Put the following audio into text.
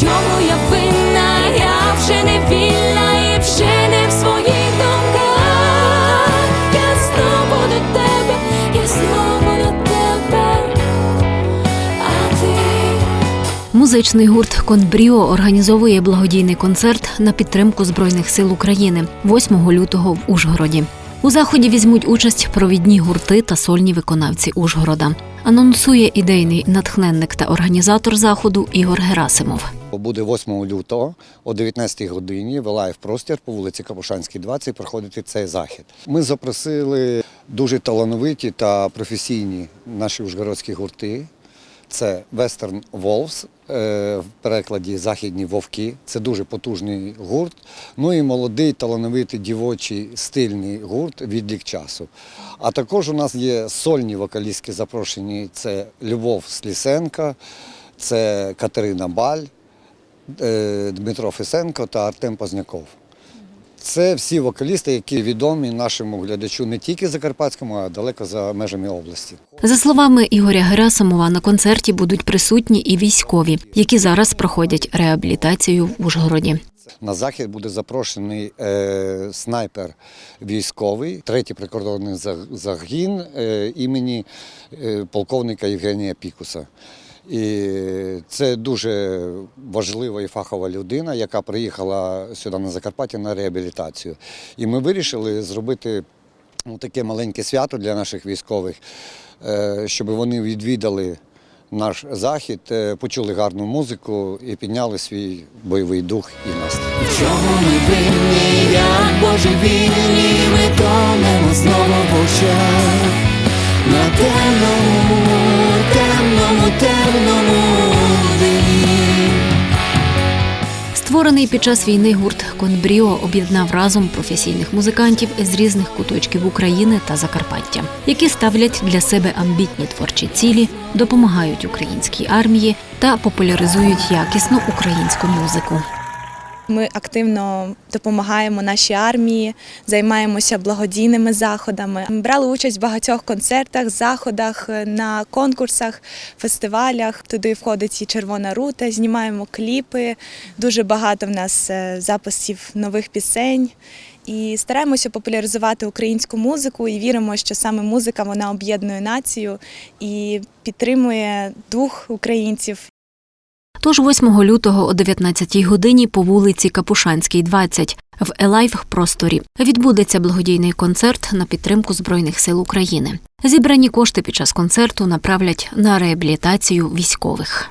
чому я винна, я вже не вільна і вже не в своїх думках. Я знову до тебе, я знову до тебе, а ти. Музичний гурт Конбріо організовує благодійний концерт на підтримку Збройних сил України 8 лютого в Ужгороді. У заході візьмуть участь провідні гурти та сольні виконавці Ужгорода. Анонсує ідейний натхненник та організатор заходу Ігор Герасимов. Буде 8 лютого о 19 годині в лайв простір по вулиці Капушанській, 20 проходити цей захід. Ми запросили дуже талановиті та професійні наші ужгородські гурти. Це Western Wolves, е, в перекладі Західні вовки. Це дуже потужний гурт. Ну і молодий, талановитий дівочий стильний гурт Відлік часу. А також у нас є сольні вокалістки запрошені. Це Любов Слісенка, це Катерина Баль, Дмитро Фесенко та Артем Позняков. Це всі вокалісти, які відомі нашому глядачу не тільки закарпатському, а далеко за межами області. За словами Ігоря Герасимова, на концерті будуть присутні і військові, які зараз проходять реабілітацію в Ужгороді. На захід буде запрошений е, снайпер військовий, третій прикордонний загін е, імені е, полковника Євгенія Пікуса. І це дуже важлива і фахова людина, яка приїхала сюди на Закарпаття на реабілітацію. І ми вирішили зробити ну, таке маленьке свято для наших військових, е, щоб вони відвідали наш захід, е, почули гарну музику і підняли свій бойовий дух і настрій. Чому ми винні, як божевільні, ми тонемо знову в очах на темному, темному, дні. Створений під час війни гурт Конбріо об'єднав разом професійних музикантів з різних куточків України та Закарпаття, які ставлять для себе амбітні творчі цілі, допомагають українській армії та популяризують якісну українську музику. Ми активно допомагаємо нашій армії, займаємося благодійними заходами. Ми брали участь в багатьох концертах, заходах, на конкурсах, фестивалях. Туди входить і Червона рута, знімаємо кліпи. Дуже багато в нас е, записів нових пісень. І стараємося популяризувати українську музику і віримо, що саме музика вона об'єднує націю і підтримує дух українців Тож 8 лютого о 19 годині по вулиці Капушанській, 20 в Елайв просторі відбудеться благодійний концерт на підтримку Збройних сил України. Зібрані кошти під час концерту направлять на реабілітацію військових.